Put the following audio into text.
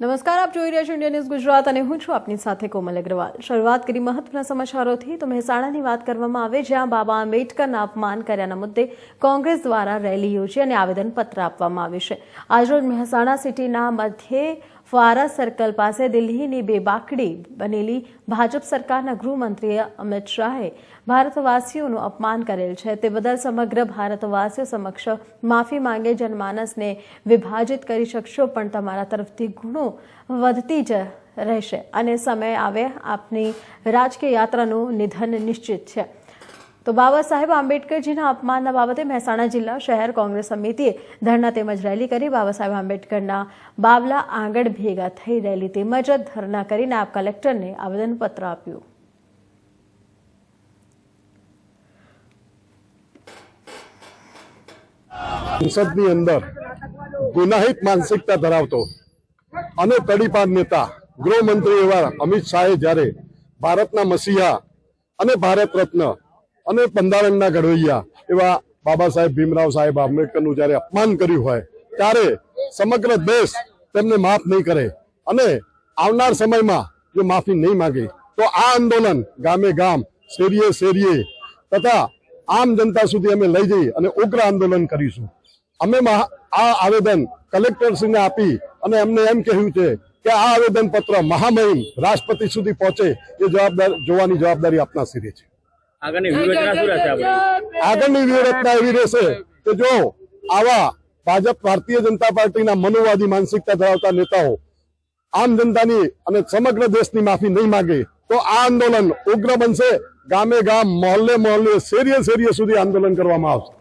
નમસ્કાર, આપ જોઈ રહ્યા છો ઇન્ડિયા ન્યૂઝ ગુજરાત અને હું છું આપની સાથે કોમલ અગ્રવાલ. શરૂઆત કરી મહત્વના સમાચારોથી તો મહેસાણાની વાત કરવામાં આવે, જ્યાં બાબા આંબેડકરના અપમાન કર્યાના મુદ્દે કોંગ્રેસ દ્વારા રેલી યોજી અને આવેદનપત્ર આપવામાં આવ્યું છે. આજરોજ મહેસાણા સિટીના મધ્યે ફારા સર્કલ પાસે દિલ્હીની બેબાકડી બનેલી ભાજપ સરકારના ગૃહમંત્રી અમિત શાહે ભારતવાસીઓનું અપમાન કરેલ છે. તે બદલ સમગ્ર ભારતવાસીઓ સમક્ષ માફી માંગે, જનમાનસને વિભાજિત કરી શકશો, પણ તમારા તરફથી ગુણો વધતી જ રહેશે. અને સમય આવે, આપની રાજકીય યાત્રાનું નિધન નિશ્ચિત છે. તો બાબા સાહેબ, આંબેડકરજીના અપમાનના બાબતે મહેસાણા જિલ્લા શહેર કોંગ્રેસ સમિતિએ ધરણા તેમજ રેલી કરી બાબા સાહેબ આંબેડકરના બાવલા આંગણ ભેગા થઈ રેલી તેમજ ધરણા કરીને આપ કલેક્ટરને આવેદનપત્ર આપ્યું. સંસદની અંદર ગુનાહિત માનસિકતા ધરાવતો અને તડીપાર નેતા ગૃહમંત્રી એવા અમિત શાહે જ્યારે ભારતના મસીહા અને ભારત રત્ન અને પંદારણના ઘડવૈયા એવા બાબા સાહેબ ભીમરાવ સાહેબ આંબેડકરનું જ્યારે અપમાન કર્યું હોય, ત્યારે સમગ્ર દેશ તેમને માફ નહીં કરે અને આવનાર સમયમાં જો માફી નહીં માગે, તો આ આંદોલન ગામે ગામ, શેરીએ શેરીએ તથા આમ જનતા સુધી અમે લઈ જઈ અને ઉગ્ર આંદોલન કરીશું. અમે આ આવેદન કલેક્ટરશ્રીને આપી અને એમને એમ કહ્યું છે કે આ આવેદન પત્ર મહામહિમ રાષ્ટ્રપતિ સુધી પહોંચે, એ જવાબદાર, જોવાની જવાબદારી આપના સિરે છે. આગળની વ્યૂહરચના એવી રહેશે કે જો આવા ભાજપ ભારતીય જનતા પાર્ટીના મનોવાદી માનસિકતા ધરાવતા નેતાઓ આમ જનતાની અને સમગ્ર દેશની માફી નહીં માંગે, તો આ આંદોલન ઉગ્ર બનશે. ગામે ગામ, મોહલ્લે મોહલ્લે, શેરીએ શેરીએ સુધી આંદોલન કરવામાં આવશે.